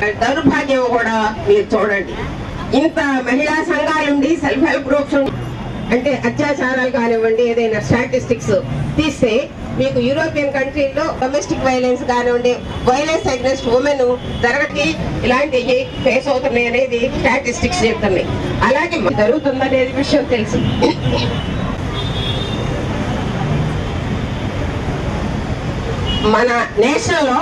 దౌర్భాగ్యం కూడా మీరు చూడండి. ఇంత మహిళా సంఘాలుండి సెల్ఫ్ హెల్ప్ గ్రూప్స్ అంటే అత్యాచారాలు కానివ్వండి ఏదైనా స్టాటిస్టిక్స్ తీస్తే మీకు యూరోపియన్ కంట్రీల్లో డొమెస్టిక్ వైలెన్స్ కానివ్వండి వైలెన్స్ అగ్నెస్ట్ ఉమెన్ జరగటి ఇలాంటివి ఫేస్ అవుతున్నాయి అనేది స్టాటిస్టిక్స్ చెప్తున్నాయి. అలాగే జరుగుతుందనేది విషయం తెలుసు. మన నేషన్లో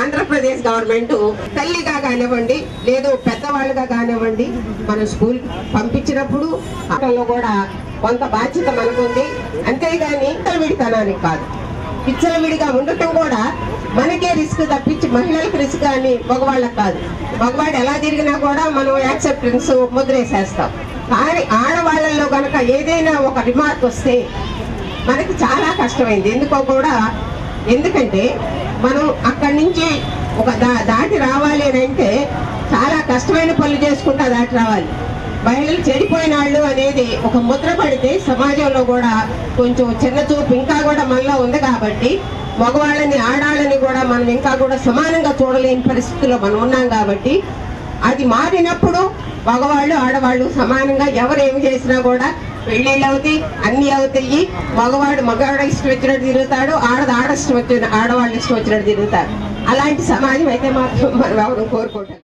ఆంధ్రప్రదేశ్ గవర్నమెంట్ తల్లిగా కానివ్వండి లేదు పెద్దవాళ్ళుగా కానివ్వండి మన స్కూల్ పంపించినప్పుడు ఆటల్లో కూడా కొంత బాధ్యత మనకుంది. అంతేగాని విడితనానికి కాదు. విడిగా ఉండటం కూడా మనకే రిస్క్ తప్పించి మహిళలకు రిస్క్ అని మగవాళ్ళకి కాదు. మగవాడు ఎలా తిరిగినా కూడా మనం యాక్సెప్టెన్స్ ముద్రేసేస్తాం. కానీ ఆడవాళ్ళల్లో కనుక ఏదైనా ఒక రిమార్క్ వస్తే మనకి చాలా కష్టమైంది. ఎందుకో కూడా ఎందుకంటే మనం అక్కడి నుంచి ఒక దా దాటి రావాలి అని అంటే చాలా కష్టమైన పనులు చేసుకుంటా దాటి రావాలి. మహిళలు చెడిపోయిన వాళ్ళు అనేది ఒక ముద్ర పడితే సమాజంలో కూడా కొంచెం చిన్న చూపు ఇంకా కూడా మనలో ఉంది కాబట్టి మగవాళ్ళని ఆడాళ్ళని కూడా మనం ఇంకా కూడా సమానంగా చూడలేని పరిస్థితిలో మనం ఉన్నాం కాబట్టి అది మారినప్పుడు మగవాళ్ళు ఆడవాళ్ళు సమానంగా ఎవరు ఏమి చేసినా కూడా పెళ్ళిళ్ళు అవుతాయి అన్ని అవుతాయి. మగవాడు మగవాడు ఇష్టం వచ్చినట్టు తిరుగుతాడు ఆడది ఆడ ఇష్టం వచ్చిన ఆడవాళ్ళు ఇష్టం వచ్చినట్టు తిరుగుతారు అలాంటి సమాజం అయితే మాత్రం మనం ఎవరు కోరుకుంటారు